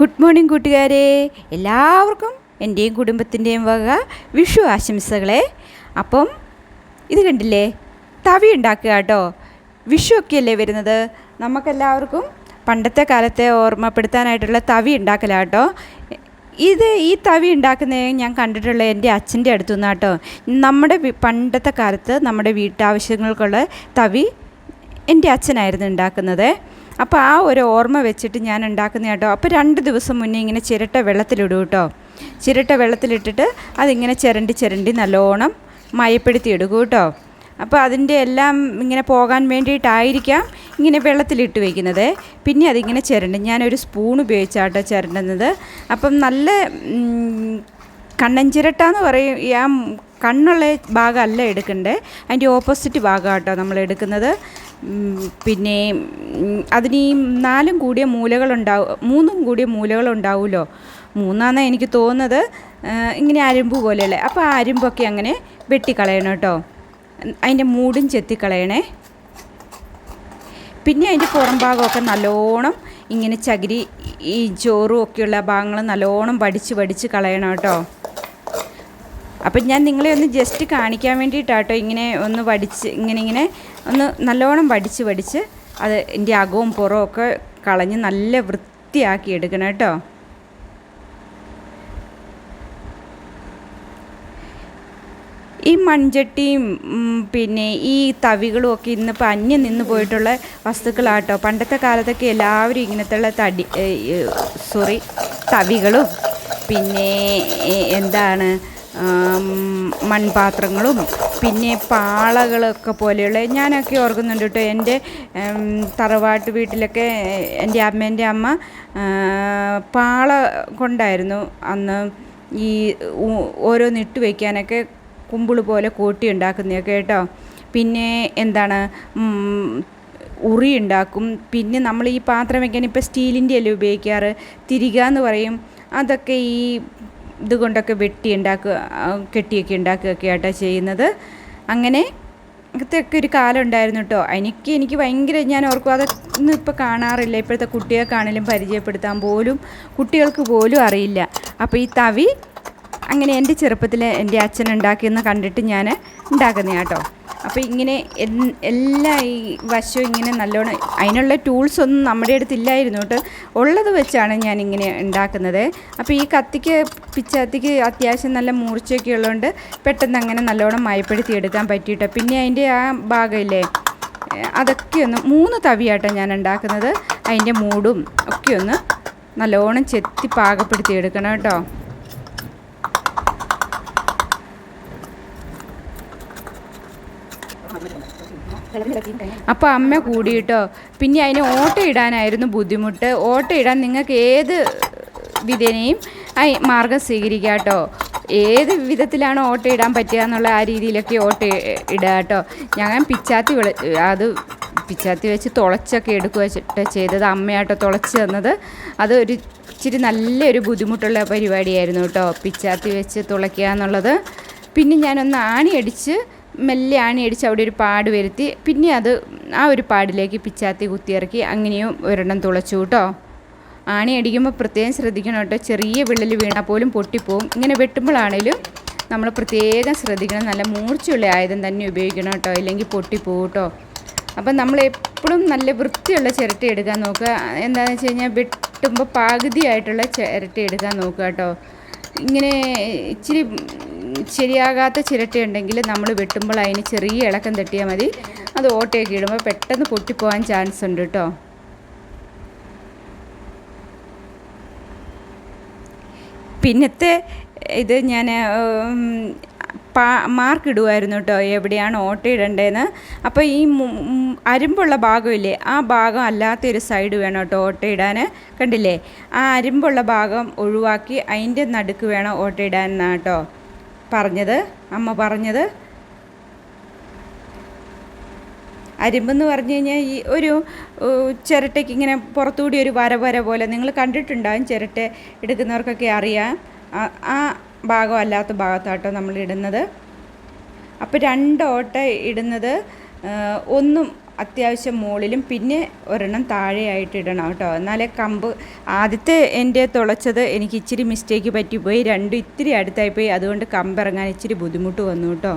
Good morning കൂട്ടുകാരെ. എല്ലാവർക്കും എന്റെയും കുടുംബത്തിന്റെയും വക വിഷു ആശംസകളെ. അപ്പം ഇത് കണ്ടില്ലേ? തവി ഉണ്ടാക്കുക കേട്ടോ. വിഷു ഒക്കെയല്ലേ വരുന്നത്? നമുക്കെല്ലാവർക്കും പണ്ടത്തെ കാലത്തെ ഓർമ്മപ്പെടുത്താനായിട്ടുള്ള തവി ഉണ്ടാക്കല കേട്ടോ. ഇത് ഈ തവി ഉണ്ടാക്കുന്നത് ഞാൻ കണ്ടിട്ടുള്ള എന്റെ അച്ഛന്റെ അടുത്തു നിന്നാട്ടോ നമ്മുടെ പണ്ടത്തെ കാലത്ത് നമ്മുടെ വീട്ടാവശ്യങ്ങൾക്കുള്ള തവി എന്റെ അച്ഛനായിരുന്നു ഉണ്ടാക്കുന്നത്. അപ്പോൾ ആ ഒരു ഓർമ്മ വെച്ചിട്ട് ഞാൻ ഉണ്ടാക്കുന്ന കേട്ടോ. അപ്പോൾ രണ്ട് ദിവസം മുന്നേ ഇങ്ങനെ ചിരട്ട വെള്ളത്തിലിടും കേട്ടോ. ചിരട്ട വെള്ളത്തിലിട്ടിട്ട് അതിങ്ങനെ ചിരണ്ടി ചിരണ്ടി നല്ലോണം മയപ്പെടുത്തി എടുക്കും കേട്ടോ. അപ്പോൾ അതിന്റെ എല്ലാം ഇങ്ങനെ പോകാൻ വേണ്ടിയിട്ടായിരിക്കാം ഇങ്ങനെ വെള്ളത്തിലിട്ട് വയ്ക്കുന്നത് പിന്നെ അതിങ്ങനെ ചിരണ്ടും. ഞാനൊരു സ്പൂൺ ഉപയോഗിച്ചാട്ടോ ചിരണ്ടുന്നത്. അപ്പം നല്ല കണ്ണൻ ചിരട്ട എന്ന് പറയും ആ കണ്ണുള്ള ഭാഗമല്ല എടുക്കണ്ടേ. അതിന്റെ ഓപ്പോസിറ്റ് ഭാഗമാട്ടോ നമ്മൾ എടുക്കുന്നത്. പിന്നെ അതിന് ഈ നാലും കൂടിയ മൂലകളുണ്ടാവും മൂന്നും കൂടിയ മൂലകളുണ്ടാവുമല്ലോ മൂന്നാന്നാണ് എനിക്ക് തോന്നുന്നത് ഇങ്ങനെ അരുമ്പ് പോലെയല്ലേ? അപ്പോൾ ആ അരുമ്പൊക്കെ അങ്ങനെ വെട്ടിക്കളയണം കേട്ടോ. അതിന്റെ മൂടും ചെത്തിക്കളയണേ. പിന്നെ അതിന്റെ പുറം ഭാഗമൊക്കെ നല്ലോണം ഇങ്ങനെ ചകിരി ഈ ചോറും ഒക്കെയുള്ള ഭാഗങ്ങൾ നല്ലോണം വടിച്ച് വടിച്ച് കളയണം കേട്ടോ. അപ്പം ഞാൻ നിങ്ങളെ ഒന്ന് ജസ്റ്റ് കാണിക്കാൻ വേണ്ടിയിട്ടാട്ടോ ഇങ്ങനെ ഒന്ന് വടിച്ച് ഇങ്ങനെ ഇങ്ങനെ ഒന്ന് നല്ലോണം വടിച്ച് വടിച്ച് അത് എന്റെ അകവും പുറവും ഒക്കെ കളഞ്ഞ് നല്ല വൃത്തിയാക്കി എടുക്കണം കേട്ടോ. ഈ മൺചട്ടിയും പിന്നെ ഈ തവികളും ഒക്കെ ഇന്നിപ്പോൾ അന്യം നിന്ന് പോയിട്ടുള്ള വസ്തുക്കളാട്ടോ. പണ്ടത്തെ കാലത്തൊക്കെ എല്ലാവരും ഇങ്ങനത്തുള്ള തടി സോറി തവികളും പിന്നെ എന്താണ് മൺപാത്രങ്ങളും പിന്നെ പാളകളൊക്കെ പോലെയുള്ള ഞാനൊക്കെ ഓർക്കുന്നുണ്ട് കേട്ടോ എന്റെ തറവാട്ട് വീട്ടിലൊക്കെ എന്റെ അമ്മേന്റെ അമ്മ പാള കൊണ്ടായിരുന്നു അന്ന് ഈ ഓരോ ഇട്ട് വയ്ക്കാനൊക്കെ കുമ്പിൾ പോലെ കൂട്ടി ഉണ്ടാക്കുന്നതൊക്കെ കേട്ടോ. പിന്നെ എന്താണ് ഉറി ഉണ്ടാക്കും. പിന്നെ നമ്മൾ ഈ പാത്രം വയ്ക്കാൻ ഇപ്പോൾ സ്റ്റീലിന്റെ അല്ലേ ഉപയോഗിക്കാറ്? തിരിക എന്ന് പറയും. അതൊക്കെ ഈ ഇത് കൊണ്ടൊക്കെ വെട്ടി ഉണ്ടാക്കുക കെട്ടിയൊക്കെ ഉണ്ടാക്കുകയൊക്കെ ആട്ടോ ചെയ്യുന്നത്. അങ്ങനെ അങ്ങനത്തെയൊക്കെ ഒരു കാലം ഉണ്ടായിരുന്നു കേട്ടോ എനിക്ക് എനിക്ക് ഭയങ്കര ഞാൻ ഓർക്കും അതൊന്നും ഇപ്പോൾ കാണാറില്ല. ഇപ്പോഴത്തെ കുട്ടികൾക്കാണെങ്കിലും പരിചയപ്പെടുത്താൻ പോലും കുട്ടികൾക്ക് പോലും അറിയില്ല. അപ്പോൾ ഈ തവി അങ്ങനെ എന്റെ ചെറുപ്പത്തിൽ എന്റെ അച്ഛൻ ഉണ്ടാക്കിയെന്ന് കണ്ടിട്ട് ഞാൻ ഉണ്ടാക്കുന്ന കേട്ടോ അപ്പോൾ ഇങ്ങനെ എല്ലാ ഈ വശവും ഇങ്ങനെ നല്ലോണം അതിനുള്ള ടൂൾസ് ഒന്നും നമ്മുടെ അടുത്തില്ലായിരുന്നു കേട്ടോ. ഉള്ളത് വെച്ചാണ് ഞാൻ ഇങ്ങനെ ഉണ്ടാക്കുന്നത്. അപ്പോൾ ഈ കത്തിക്ക് പിച്ചാത്തിക്ക് അത്യാവശ്യം നല്ല മൂർച്ചയൊക്കെ ഉള്ളതുകൊണ്ട് പെട്ടെന്ന് അങ്ങനെ നല്ലോണം മയപ്പെടുത്തി എടുക്കാൻ പറ്റിയിട്ടോ. പിന്നെ അതിന്റെ ആ ഭാഗമില്ലേ അതൊക്കെ ഒന്ന് മൂന്ന് തവിയാട്ടോ ഞാൻ ഉണ്ടാക്കുന്നത്. അതിന്റെ മൂടും ഒക്കെ ഒന്ന് നല്ലോണം ചെത്തി പാകപ്പെടുത്തി എടുക്കണം കേട്ടോ. അപ്പോൾ അമ്മ കൂടിയിട്ടോ? പിന്നെ അതിന് ഓട്ട ഇടാനായിരുന്നു ബുദ്ധിമുട്ട്. ഓട്ട ഇടാൻ നിങ്ങൾക്ക് ഏത് വിധേനയും മാർഗം സ്വീകരിക്കുക കേട്ടോ. ഏത് വിധത്തിലാണ് ഓട്ട ഇടാൻ പറ്റുക എന്നുള്ള ആ രീതിയിലൊക്കെ ഓട്ട ഇടുക കേട്ടോ. ഞാൻ പിച്ചാത്തി വിള അത് പിച്ചാത്തി വെച്ച് തുളച്ചൊക്കെ എടുക്കുക ചെയ്തത് അമ്മയാട്ടോ തുളച്ച് തന്നത്. അത് ഒരു ഇച്ചിരി നല്ലൊരു ബുദ്ധിമുട്ടുള്ള പരിപാടിയായിരുന്നു കേട്ടോ. പിച്ചാത്തി വെച്ച് തുളയ്ക്കുക എന്നുള്ളത്. പിന്നെ ഞാനൊന്ന് ആണി അടിച്ച് മെല്ലെ ആണി അടിച്ച് അവിടെ ഒരു പാട് വരുത്തി. പിന്നെ അത് ആ ഒരു പാടിലേക്ക് പിച്ചാത്തി കുത്തിയിറക്കി അങ്ങനെയും ഒരെണ്ണം തുളച്ചു കേട്ടോ. ആണി അടിക്കുമ്പോൾ പ്രത്യേകം ശ്രദ്ധിക്കണം കേട്ടോ. ചെറിയ വിള്ളൽ വീണാൽ പോലും പൊട്ടിപ്പോവും. ഇങ്ങനെ വെട്ടുമ്പോഴാണേലും നമ്മൾ പ്രത്യേകം ശ്രദ്ധിക്കണം. നല്ല മൂർച്ചയുള്ള ആയുധം തന്നെ ഉപയോഗിക്കണം കേട്ടോ. ഇല്ലെങ്കിൽ പൊട്ടിപ്പോവും കേട്ടോ. അപ്പം നമ്മൾ എപ്പോഴും നല്ല വൃത്തിയുള്ള ചിരട്ടി എടുക്കാൻ നോക്കുക. എന്താണെന്ന് വെച്ച് കഴിഞ്ഞാൽ വെട്ടുമ്പോൾ പകുതിയായിട്ടുള്ള ചിരട്ട എടുക്കാൻ നോക്കുക കേട്ടോ. ഇങ്ങനെ ഇച്ചിരി ശരിയാകാത്ത ചിരട്ടയുണ്ടെങ്കിൽ നമ്മൾ വെട്ടുമ്പോൾ അതിന് ചെറിയ ഇളക്കം തട്ടിയാൽ മതി. അത് ഓട്ടയൊക്കെ ഇടുമ്പോൾ പെട്ടെന്ന് പൊട്ടിപ്പോകാൻ ചാൻസ് ഉണ്ട് കേട്ടോ. പിന്നത്തെ ഇത് ഞാൻ മാർക്ക് ഇടുമായിരുന്നു കേട്ടോ. എവിടെയാണ് ഓട്ട ഇടേണ്ടതെന്ന് അപ്പോൾ ഈ അരുമ്പുള്ള ഭാഗമില്ലേ? ആ ഭാഗം അല്ലാത്തൊരു സൈഡ് വേണം കേട്ടോ ഓട്ട ഇടാൻ. കണ്ടില്ലേ? ആ അരുമ്പുള്ള ഭാഗം ഒഴിവാക്കി അതിന്റെ നടുക്ക് വേണം ഓട്ട ഇടാൻ കേട്ടോ. പറഞ്ഞത് അമ്മ പറഞ്ഞത്. അരിമ്പെന്ന് പറഞ്ഞു കഴിഞ്ഞാൽ ഈ ഒരു ചിരട്ടയ്ക്ക് ഇങ്ങനെ പുറത്തുകൂടി ഒരു വര വര പോലെ നിങ്ങൾ കണ്ടിട്ടുണ്ടാകും ചിരട്ട എടുക്കുന്നവർക്കൊക്കെ അറിയാം. ആ ഭാഗം അല്ലാത്ത ഭാഗത്താട്ടോ നമ്മൾ ഇടുന്നത്. അപ്പോൾ രണ്ട് ഓട്ട ഇടുന്നത് ഒന്നും അത്യാവശ്യം മുകളിലും പിന്നെ ഒരെണ്ണം താഴെയായിട്ട് ഇടണം കേട്ടോ. എന്നാലേ കമ്പ് ആദ്യത്തെ എന്റെ തുളച്ചത് എനിക്ക് ഇച്ചിരി മിസ്റ്റേക്ക് പറ്റിപ്പോയി. രണ്ടും ഇത്തിരി അടുത്തായിപ്പോയി. അതുകൊണ്ട് കമ്പ് ഇറങ്ങാൻ ഇച്ചിരി ബുദ്ധിമുട്ട് വന്നു കേട്ടോ.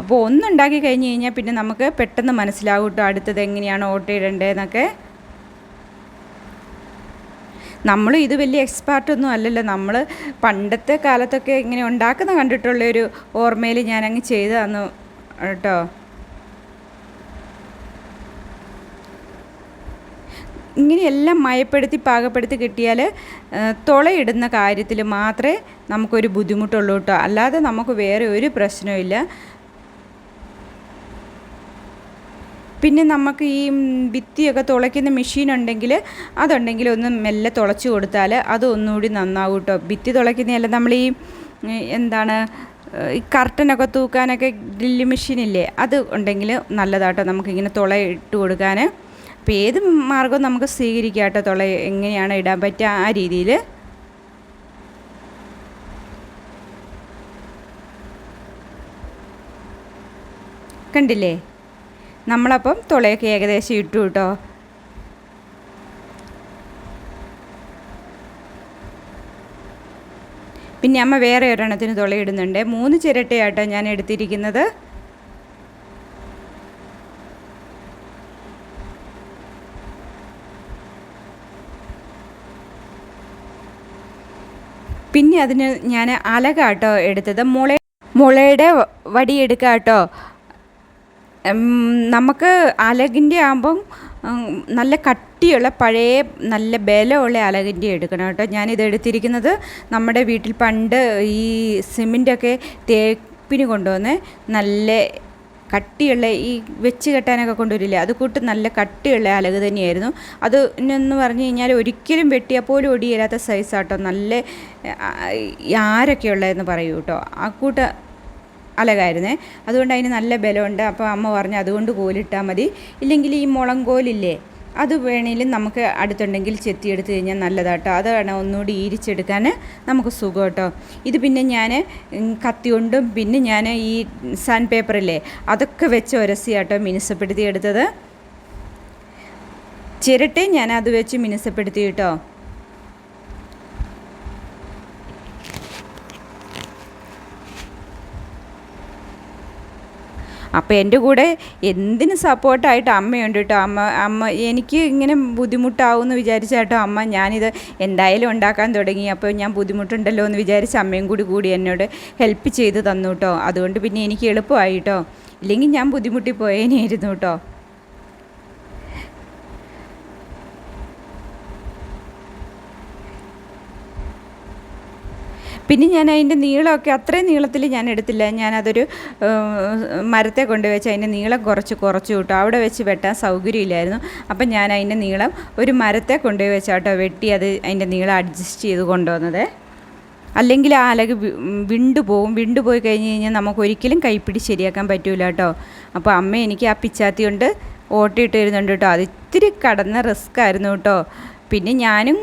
അപ്പോൾ ഒന്നുണ്ടാക്കി കഴിഞ്ഞ് കഴിഞ്ഞാൽ പിന്നെ നമുക്ക് പെട്ടെന്ന് മനസ്സിലാവും കേട്ടോ അടുത്തത് എങ്ങനെയാണ് ഓട്ടയിടേണ്ടതെന്നൊക്കെ നമ്മൾ ഇത് വലിയ എക്സ്പേർട്ടൊന്നും അല്ലല്ലോ. നമ്മൾ പണ്ടത്തെ കാലത്തൊക്കെ ഇങ്ങനെ ഉണ്ടാക്കുന്ന കണ്ടിട്ടുള്ളൊരു ഓർമ്മയിൽ ഞാനങ്ങ് ചെയ്തതാണ് കേട്ടോ. ഇങ്ങനെയെല്ലാം മയപ്പെടുത്തി പാകപ്പെടുത്തി കിട്ടിയാൽ തുളയിടുന്ന കാര്യത്തിൽ മാത്രമേ നമുക്കൊരു ബുദ്ധിമുട്ടുള്ളൂ കേട്ടോ. അല്ലാതെ നമുക്ക് വേറെ ഒരു പ്രശ്നമില്ല പിന്നെ നമുക്ക് ഈ ഭിത്തിയൊക്കെ തുളയ്ക്കുന്ന മെഷീൻ ഉണ്ടെങ്കിൽ അതുണ്ടെങ്കിൽ ഒന്ന് മെല്ലെ തുളച്ച് കൊടുത്താൽ അത് ഒന്നുകൂടി നന്നാവും കേട്ടോ. ഭിത്തി തുളയ്ക്കുന്നതല്ല നമ്മൾ ഈ എന്താണ് ഈ കർട്ടനൊക്കെ തൂക്കാനൊക്കെ ഡ്രില്ല് മെഷീനില്ലേ അത് ഉണ്ടെങ്കിൽ നല്ലതാട്ടോ നമുക്കിങ്ങനെ തുള ഇട്ട് കൊടുക്കാൻ. അപ്പോൾ ഏത് മാർഗവും നമുക്ക് സ്വീകരിക്കാം കേട്ടോ തുള എങ്ങനെയാണ് ഇടാൻ പറ്റുക ആ രീതിയിൽ. കണ്ടില്ലേ? നമ്മളപ്പം തുളയൊക്കെ ഏകദേശം ഇട്ടു കേട്ടോ. പിന്നെ അമ്മ വേറെ ഒരെണ്ണത്തിന് തുളയിടുന്നുണ്ട്. മൂന്ന് ചിരട്ടയാട്ടോ ഞാൻ എടുത്തിരിക്കുന്നത്. പിന്നെ അതിന് ഞാൻ അലകാട്ടോ എടുത്തത്. മുള മുളയുടെ വടിയെടുക്കാം കേട്ടോ നമുക്ക് അലകിന്റെ ആകുമ്പം നല്ല കട്ടിയുള്ള പഴയ നല്ല ബലമുള്ള അലകിന്റെ എടുക്കണം കേട്ടോ. ഞാനിത് എടുത്തിരിക്കുന്നത് നമ്മുടെ വീട്ടിൽ പണ്ട് ഈ സിമെന്റൊക്കെ തേപ്പിന് കൊണ്ടുവന്ന് നല്ല കട്ടിയുള്ള ഈ വെച്ച് കെട്ടാനൊക്കെ കൊണ്ടുവരില്ലേ അത് കൂട്ട് നല്ല കട്ടിയുള്ള അലക് തന്നെയായിരുന്നു. അത് എന്ന് പറഞ്ഞു കഴിഞ്ഞാൽ ഒരിക്കലും വെട്ടിയാൽ പോലും ഒടിയില്ലാത്ത സൈസാട്ടോ നല്ല ആരൊക്കെ ഉള്ളതെന്ന് പറയൂ കേട്ടോ. ആ കൂട്ട് അലകായിരുന്നേ. അതുകൊണ്ട് അതിന് നല്ല ബലമുണ്ട്. അപ്പോൾ അമ്മ പറഞ്ഞു അതുകൊണ്ട് കോലിട്ടാൽ മതി. ഇല്ലെങ്കിൽ ഈ മുളം കോലില്ലേ അത് വേണേലും നമുക്ക് അടുത്തുണ്ടെങ്കിൽ ചെത്തിയെടുത്ത് കഴിഞ്ഞാൽ നല്ലതാട്ടോ. അതാണ് ഒന്നുകൂടി ഈരിച്ചെടുക്കാൻ നമുക്ക് സുഖം കേട്ടോ ഇത് പിന്നെ ഞാൻ കത്തി കൊണ്ടും പിന്നെ ഞാൻ ഈ സാൻഡ് പേപ്പറില്ലേ അതൊക്കെ വെച്ച് ഉരസിയാട്ടോ മിനുസപ്പെടുത്തി എടുത്തത്. ചിരട്ടെ ഞാൻ അത് വെച്ച് മിനുസപ്പെടുത്തി കേട്ടോ. അപ്പോൾ എന്റെ കൂടെ എന്തിന് സപ്പോർട്ടായിട്ട് അമ്മയുണ്ട് കേട്ടോ. അമ്മ അമ്മ എനിക്ക് ഇങ്ങനെ ബുദ്ധിമുട്ടാവും എന്ന് വിചാരിച്ചാട്ടോ അമ്മ. ഞാനിത് എന്തായാലും ഉണ്ടാക്കാൻ തുടങ്ങി. അപ്പോൾ ഞാൻ ബുദ്ധിമുട്ടുണ്ടല്ലോ എന്ന് വിചാരിച്ച് അമ്മയും കൂടി കൂടി എന്നോട് ഹെൽപ്പ് ചെയ്ത് തന്നു കേട്ടോ. അതുകൊണ്ട് പിന്നെ എനിക്ക് എളുപ്പമായിട്ടോ ഇല്ലെങ്കിൽ ഞാൻ ബുദ്ധിമുട്ടി പോയേനായിരുന്നു കേട്ടോ. പിന്നെ ഞാൻ അതിന്റെ നീളമൊക്കെ അത്രയും നീളത്തിൽ ഞാൻ എടുത്തില്ല. ഞാനതൊരു മരത്തെ കൊണ്ട് വെച്ച് അതിന്റെ നീളം കുറച്ച് കുറച്ച് കിട്ടും അവിടെ വെച്ച് വെട്ടാൻ സൗകര്യമില്ലായിരുന്നു. അപ്പം ഞാൻ അതിന്റെ നീളം ഒരു മരത്തെ കൊണ്ടുപോയി വെച്ചാട്ടോ വെട്ടി അത് അതിന്റെ നീളം അഡ്ജസ്റ്റ് ചെയ്ത് കൊണ്ടുവന്നത്. അല്ലെങ്കിൽ ആ അലക് വിണ്ടു പോവും. വിണ്ടു പോയി കഴിഞ്ഞ് കഴിഞ്ഞാൽ നമുക്ക് ഒരിക്കലും കൈപ്പിടി ശരിയാക്കാൻ പറ്റൂല കേട്ടോ അപ്പോൾ അമ്മ എനിക്ക് ആ പിച്ചാത്തി കൊണ്ട് ഓട്ടിട്ട് വരുന്നുണ്ട് കേട്ടോ. അത് ഇത്തിരി കടന്ന റിസ്ക് ആയിരുന്നു കേട്ടോ. പിന്നെ ഞാനും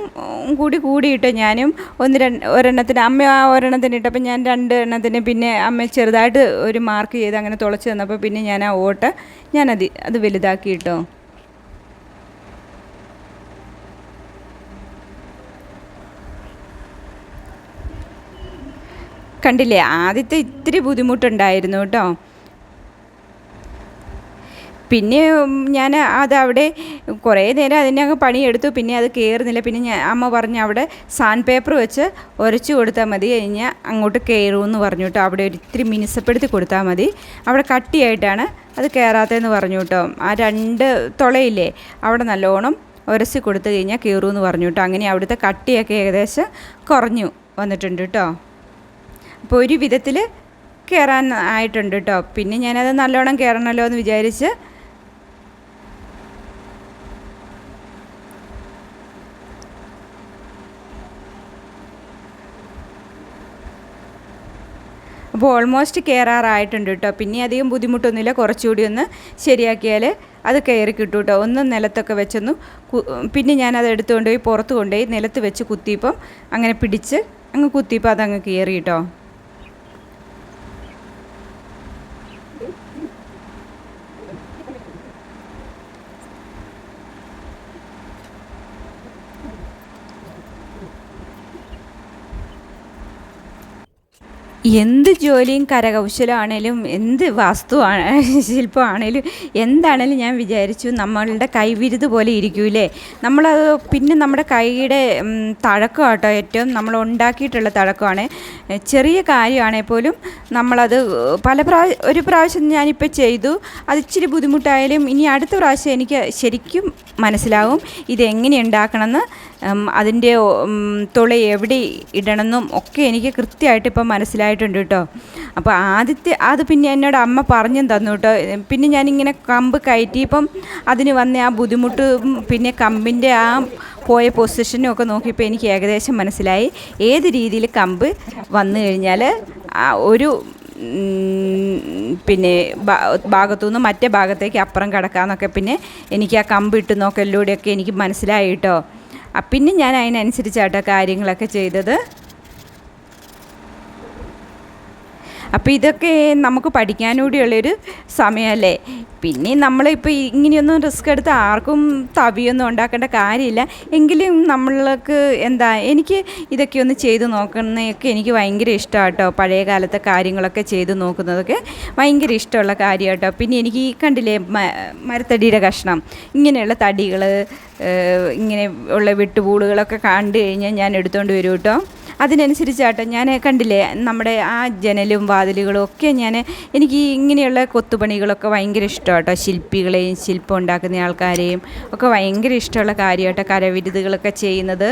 കൂടി കൂടിയിട്ട് ഞാനും ഒന്ന് രണ്ട് ഒരെണ്ണത്തിന് അമ്മ ആ ഒരെണ്ണത്തിന് ഇട്ടപ്പോൾ ഞാൻ രണ്ട് എണ്ണത്തിന് പിന്നെ അമ്മ ചെറുതായിട്ട് ഒരു മാർക്ക് ചെയ്ത് അങ്ങനെ തുളച്ച് തന്നപ്പോൾ പിന്നെ ഞാൻ ആ ഓട്ട ഞാനത് അത് വലുതാക്കി കേട്ടോ കണ്ടില്ലേ? ആദ്യത്തെ ഇത്തിരി ബുദ്ധിമുട്ടുണ്ടായിരുന്നു കേട്ടോ. പിന്നെ ഞാൻ അതവിടെ കുറേ നേരം അതിനകം പണിയെടുത്തു. പിന്നെ അത് കയറുന്നില്ല പിന്നെ ഞാൻ അമ്മ പറഞ്ഞു അവിടെ സാൻഡ് പേപ്പർ വെച്ച് ഉരച്ച് കൊടുത്താൽ മതി. കഴിഞ്ഞാൽ അങ്ങോട്ട് കയറുമെന്ന് പറഞ്ഞു കേട്ടോ. അവിടെ ഒരിത്തിരി മിനുസപ്പെടുത്തി കൊടുത്താൽ മതി. അവിടെ കട്ടിയായിട്ടാണ് അത് കയറാത്തതെന്ന് പറഞ്ഞു കേട്ടോ. ആ രണ്ട് തുളയില്ലേ അവിടെ നല്ലോണം ഉരസി കൊടുത്തു കഴിഞ്ഞാൽ കയറുമെന്ന് പറഞ്ഞു കേട്ടോ. അങ്ങനെ അവിടുത്തെ കട്ടിയൊക്കെ ഏകദേശം കുറഞ്ഞു വന്നിട്ടുണ്ട് കേട്ടോ. അപ്പോൾ ഒരു വിധത്തിൽ കയറാൻ ആയിട്ടുണ്ട് കേട്ടോ. പിന്നെ ഞാനത് നല്ലോണം കയറണമല്ലോ എന്ന് വിചാരിച്ച് അപ്പോൾ ഓൾമോസ്റ്റ് കയറാറായിട്ടുണ്ട് കേട്ടോ. പിന്നെ അധികം ബുദ്ധിമുട്ടൊന്നുമില്ല. കുറച്ചുകൂടി ഒന്ന് ശരിയാക്കിയാൽ അത് കയറി കിട്ടും കേട്ടോ. ഒന്ന് നിലത്തൊക്കെ വെച്ചൊന്ന് പിന്നെ ഞാൻ അത് എടുത്തുകൊണ്ട് പോയി പുറത്ത് കൊണ്ടുപോയി നിലത്ത് വെച്ച് കുത്തിയപ്പം അങ്ങനെ പിടിച്ച് അങ്ങ് കുത്തിയപ്പോൾ അതങ്ങ് കയറി കേട്ടോ. എന്ത് ജോലിയും കരകൗശലമാണേലും എന്ത് വസ്തുവാണ് ശില്പമാണേലും എന്താണേലും ഞാൻ വിചാരിച്ചു നമ്മളുടെ കൈവിരുത് പോലെ ഇരിക്കൂലേ നമ്മളത് പിന്നെ നമ്മുടെ കൈയുടെ തഴക്കം കേട്ടോ ഏറ്റവും നമ്മൾ ഉണ്ടാക്കിയിട്ടുള്ള തഴക്കമാണ്. ചെറിയ കാര്യമാണേ പോലും നമ്മളത് പല പ്രാവശ്യം ഒരു പ്രാവശ്യം ഞാനിപ്പോൾ ചെയ്തു. അത് ഇച്ചിരി ബുദ്ധിമുട്ടായാലും ഇനി അടുത്ത പ്രാവശ്യം എനിക്ക് ശരിക്കും മനസ്സിലാവും ഇതെങ്ങനെ ഉണ്ടാക്കണമെന്ന്. അതിന്റെ തുള എവിടെ ഇടണമെന്നും ഒക്കെ എനിക്ക് കൃത്യമായിട്ട് ഇപ്പം മനസ്സിലായിട്ടുണ്ട് കേട്ടോ. അപ്പോൾ ആദ്യത്തെ അത് പിന്നെ എന്നോട് അമ്മ പറഞ്ഞും തന്നു കേട്ടോ. പിന്നെ ഞാനിങ്ങനെ കമ്പ് കയറ്റിയപ്പം അതിന് വന്ന ആ ബുദ്ധിമുട്ട് പിന്നെ കമ്പിന്റെ ആ പോയ പൊസിഷനും ഒക്കെ നോക്കിയപ്പോൾ എനിക്ക് ഏകദേശം മനസ്സിലായി. ഏത് രീതിയിൽ കമ്പ് വന്നു കഴിഞ്ഞാൽ ഒരു പിന്നെ ഭാഗത്തു നിന്ന് മറ്റേ ഭാഗത്തേക്ക് അപ്പുറം കിടക്കാമെന്നൊക്കെ പിന്നെ എനിക്ക് ആ കമ്പ് ഇട്ട് നോക്കലിലൂടെയൊക്കെ എനിക്ക് മനസ്സിലായി കേട്ടോ. പിന്നെ ഞാൻ അതിനനുസരിച്ചാട്ടോ കാര്യങ്ങളൊക്കെ ചെയ്തത്. അപ്പോൾ ഇതൊക്കെ നമുക്ക് പഠിക്കാനൂടിയുള്ളൊരു സമയമല്ലേ പിന്നെ നമ്മളിപ്പോൾ ഇങ്ങനെയൊന്നും റിസ്ക് എടുത്ത് ആർക്കും തവിയൊന്നും ഉണ്ടാക്കേണ്ട കാര്യമില്ല. എങ്കിലും നമ്മൾക്ക് എന്താ എനിക്ക് ഇതൊക്കെ ഒന്ന് ചെയ്ത് നോക്കുന്നതൊക്കെ എനിക്ക് ഭയങ്കര ഇഷ്ടമാണ് കേട്ടോ പഴയ കാലത്തെ കാര്യങ്ങളൊക്കെ ചെയ്ത് നോക്കുന്നതൊക്കെ ഭയങ്കര ഇഷ്ടമുള്ള കാര്യം കേട്ടോ പിന്നെ എനിക്ക് കണ്ടില്ലേ മരത്തടിയുടെ കഷ്ണം. ഇങ്ങനെയുള്ള തടികൾ ഇങ്ങനെ ഉള്ള വിട്ടുപൂളുകളൊക്കെ കണ്ടു കഴിഞ്ഞാൽ ഞാൻ എടുത്തുകൊണ്ട് വരും കേട്ടോ അതിനനുസരിച്ചാട്ടോ ഞാൻ കണ്ടില്ലേ നമ്മുടെ ആ ജനലും വാതിലുകളും ഒക്കെ ഞാൻ എനിക്ക് ഇങ്ങനെയുള്ള കൊത്തുപണികളൊക്കെ ഭയങ്കര ഇഷ്ടമാട്ടോ. ശില്പികളെയും ശില്പം ഉണ്ടാക്കുന്ന ആൾക്കാരെയും ഒക്കെ ഭയങ്കര ഇഷ്ടമുള്ള കാര്യമാട്ടോ കരവിരുതുകളൊക്കെ ചെയ്യുന്നത്.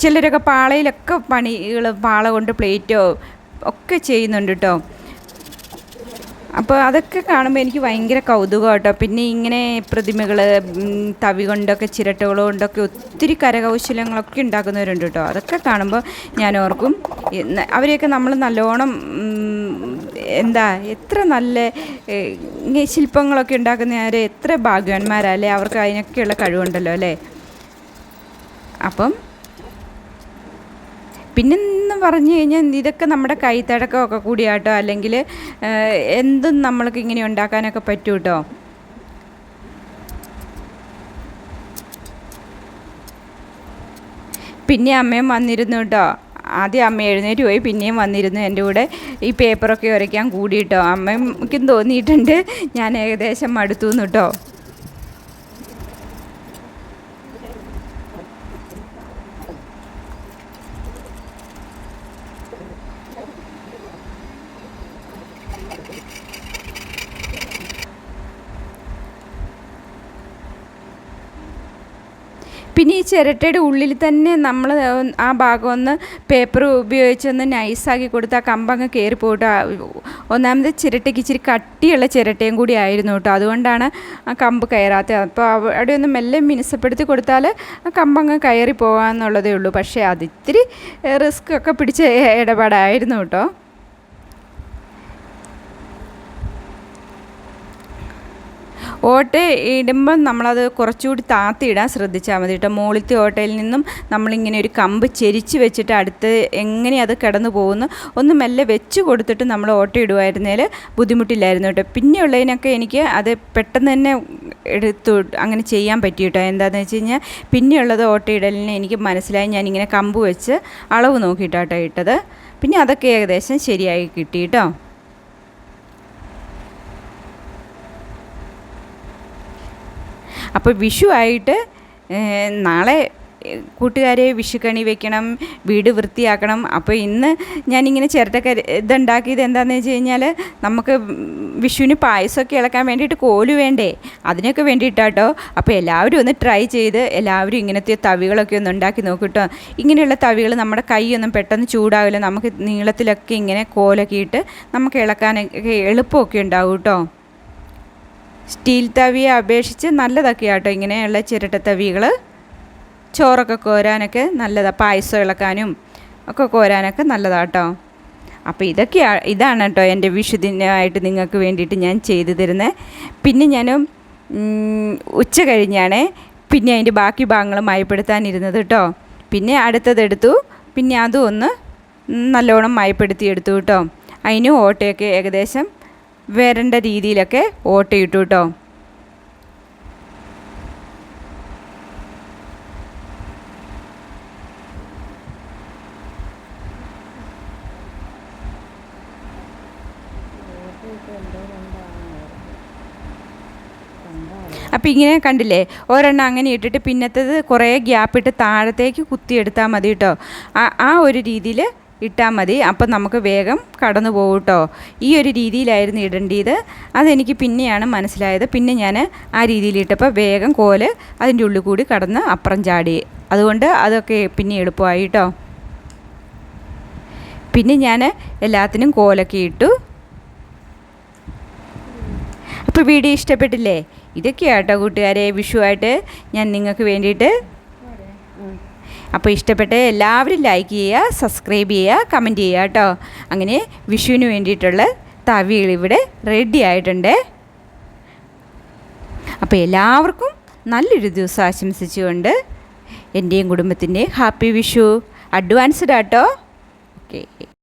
ചിലരൊക്കെ പാളയിലൊക്കെ പണികൾ പാള കൊണ്ട് പ്ലേറ്റോ ഒക്കെ ചെയ്യുന്നുണ്ട് കേട്ടോ അപ്പോൾ അതൊക്കെ കാണുമ്പോൾ എനിക്ക് ഭയങ്കര കൗതുകം കേട്ടോ പിന്നെ ഇങ്ങനെ പ്രതിമകൾ തവി കൊണ്ടൊക്കെ ചിരട്ടകൾ കൊണ്ടൊക്കെ ഒത്തിരി കരകൗശലങ്ങളൊക്കെ ഉണ്ടാക്കുന്നവരുണ്ട് കേട്ടോ. അതൊക്കെ കാണുമ്പോൾ ഞാൻ ഓർക്കും അവരെയൊക്കെ നമ്മൾ നല്ലോണം എന്താ എത്ര നല്ല ശില്പങ്ങളൊക്കെ ഉണ്ടാക്കുന്നവർ എത്ര ഭാഗ്യവാന്മാരല്ലേ അവർക്ക് അതിനൊക്കെയുള്ള കഴിവുണ്ടല്ലോ അല്ലേ? അപ്പം പിന്നെന്ന് പറഞ്ഞു കഴിഞ്ഞാൽ ഇതൊക്കെ നമ്മുടെ കൈത്തടക്കമൊക്കെ കൂടിയാട്ടോ അല്ലെങ്കിൽ എന്തും നമ്മൾക്ക് ഇങ്ങനെ ഉണ്ടാക്കാനൊക്കെ പറ്റൂ കേട്ടോ പിന്നെ അമ്മയും വന്നിരുന്നു കേട്ടോ. ആദ്യം അമ്മ എഴുന്നേറ്റ് പോയി പിന്നെയും വന്നിരുന്നു എന്റെ കൂടെ. ഈ പേപ്പറൊക്കെ ഉരയ്ക്കാൻ കൂടിയിട്ടോ. അമ്മയ്ക്കും തോന്നിയിട്ടുണ്ട് ഞാൻ ഏകദേശം മടുത്തു എന്ന് കേട്ടോ പിന്നെ ഈ ചിരട്ടയുടെ ഉള്ളിൽ തന്നെ നമ്മൾ ആ ഭാഗം ഒന്ന് പേപ്പർ ഉപയോഗിച്ചൊന്ന് നൈസാക്കി കൊടുത്ത് ആ കമ്പങ്ങ് കയറി പോയിട്ട് ഒന്നാമത് ചിരട്ടയ്ക്ക് ഇച്ചിരി കട്ടിയുള്ള ചിരട്ടയും കൂടി ആയിരുന്നു കേട്ടോ. അതുകൊണ്ടാണ് ആ കമ്പ് കയറാത്തത്. അപ്പോൾ അവിടെ ഒന്ന് മെല്ലെ മിനുസപ്പെടുത്തി കൊടുത്താൽ ആ കമ്പങ്ങ് കയറി പോകാമെന്നുള്ളതേ ഉള്ളൂ. പക്ഷേ അതിത്തിരി റിസ്ക് ഒക്കെ പിടിച്ച ഇടപാടായിരുന്നു കേട്ടോ. ഓട്ട ഇടുമ്പം നമ്മളത് കുറച്ചുകൂടി താത്തിയിടാൻ ശ്രദ്ധിച്ചാൽ മതി കേട്ടോ. മുകളിലത്തെ ഓട്ടയിൽ നിന്നും നമ്മളിങ്ങനെ ഒരു കമ്പ് ചെരിച്ച് വെച്ചിട്ട് അടുത്ത് എങ്ങനെ അത് കിടന്നു പോകുന്നു ഒന്ന് മെല്ലെ വെച്ച് കൊടുത്തിട്ട് നമ്മൾ ഓട്ട ഇടുമായിരുന്നേൽ ബുദ്ധിമുട്ടില്ലായിരുന്നു കേട്ടോ. പിന്നെയുള്ളതിനൊക്കെ എനിക്ക് അത് പെട്ടെന്ന് തന്നെ എടുത്തു അങ്ങനെ ചെയ്യാൻ പറ്റി കേട്ടോ. എന്താണെന്ന് വെച്ച് കഴിഞ്ഞാൽ പിന്നെയുള്ളത് ഓട്ട ഇടലിന് എനിക്ക് മനസ്സിലായി ഞാനിങ്ങനെ കമ്പ് വെച്ച് അളവ് നോക്കിയിട്ടാട്ടോ ഇട്ടത്. പിന്നെ അതൊക്കെ ഏകദേശം ശരിയായി കിട്ടി കേട്ടോ. അപ്പോൾ വിഷു ആയിട്ട് നാളെ കൂട്ടുകാരെ വിഷുക്കണി വെക്കണം വീട് വൃത്തിയാക്കണം. അപ്പോൾ ഇന്ന് ഞാനിങ്ങനെ ചിരട്ടക്ക ഇതുണ്ടാക്കിയത് എന്താണെന്ന് വെച്ച് കഴിഞ്ഞാൽ നമുക്ക് വിഷുവിന് പായസമൊക്കെ ഇളക്കാൻ വേണ്ടിയിട്ട് കോൽ വേണ്ടേ? അതിനൊക്കെ വേണ്ടിയിട്ടാട്ടോ. അപ്പോൾ എല്ലാവരും ഒന്ന് ട്രൈ ചെയ്ത് എല്ലാവരും ഇങ്ങനത്തെ തവികളൊക്കെ ഒന്ന് ഉണ്ടാക്കി നോക്കിട്ടോ. ഇങ്ങനെയുള്ള തവികൾ നമ്മുടെ കൈയൊന്നും പെട്ടെന്ന് ചൂടാവില്ല. നമുക്ക് നീളത്തിലൊക്കെ ഇങ്ങനെ കോലൊക്കെ ഇട്ട് നമുക്ക് ഇളക്കാനൊക്കെ എളുപ്പമൊക്കെ ഉണ്ടാവും കേട്ടോ. സ്റ്റീൽ തവിയെ അപേക്ഷിച്ച് നല്ലതൊക്കെയാട്ടോ ഇങ്ങനെയുള്ള ചിരട്ട തവികൾ. ചോറൊക്കെ കോരാനൊക്കെ നല്ലതാണ് പായസം ഇളക്കാനും ഒക്കെ കോരാനൊക്കെ നല്ലതാട്ടോ. അപ്പോൾ ഇതൊക്കെ ഇതാണ് കേട്ടോ എന്റെ വിഷുദിനമായിട്ട് നിങ്ങൾക്ക് വേണ്ടിയിട്ട് ഞാൻ ചെയ്തു തരുന്നത്. പിന്നെ ഞാൻ ഉച്ച കഴിഞ്ഞാണ് പിന്നെ അതിന്റെ ബാക്കി ഭാഗങ്ങൾ മയപ്പെടുത്താനിരുന്നത് കേട്ടോ. പിന്നെ അടുത്തതെടുത്തു പിന്നെ അതും ഒന്ന് നല്ലോണം മയപ്പെടുത്തി എടുത്തു കേട്ടോ. അതിനും ഓട്ടയൊക്കെ ഏകദേശം വരേണ്ട രീതിയിലൊക്കെ ഓട്ട ഇട്ടു കേട്ടോ അപ്പം ഇങ്ങനെ കണ്ടില്ലേ? ഒരെണ്ണം അങ്ങനെ ഇട്ടിട്ട് പിന്നത്തത് കുറേ ഗ്യാപ്പിട്ട് താഴത്തേക്ക് കുത്തിയെടുത്താൽ മതി കേട്ടോ ആ ഒരു രീതിയിൽ ഇട്ടാൽ മതി. അപ്പം നമുക്ക് വേഗം കടന്നു പോകും കേട്ടോ ഈ ഒരു രീതിയിലായിരുന്നു ഇടേണ്ടത്. അതെനിക്ക് പിന്നെയാണ് മനസ്സിലായത്. പിന്നെ ഞാൻ ആ രീതിയിൽ ഇട്ടപ്പോൾ വേഗം കോൽ അതിന്റെ ഉള്ളിൽ കൂടി കടന്ന് അപ്പുറം ചാടി. അതുകൊണ്ട് അതൊക്കെ പിന്നെ എളുപ്പമായി കേട്ടോ പിന്നെ ഞാൻ എല്ലാത്തിനും കോലൊക്കെ ഇട്ടു. അപ്പോൾ വീഡിയോ ഇഷ്ടപ്പെട്ടില്ലേ? ഇതൊക്കെയാട്ടോ കൂട്ടുകാരെ. വിഷുവായിട്ട് ഞാൻ നിങ്ങൾക്ക് വേണ്ടിയിട്ട്. അപ്പോൾ ഇഷ്ടപ്പെട്ട എല്ലാവരും ലൈക്ക് ചെയ്യുക സബ്സ്ക്രൈബ് ചെയ്യുക കമന്റ് ചെയ്യുക കേട്ടോ. അങ്ങനെ വിഷുവിന് വേണ്ടിയിട്ടുള്ള തവികൾ ഇവിടെ റെഡി ആയിട്ടുണ്ട്. അപ്പോൾ എല്ലാവർക്കും നല്ലൊരു ദിവസം ആശംസിച്ചുകൊണ്ട് എന്റെയും കുടുംബത്തിന്റെയും happy Vishu. Advanced auto. Okay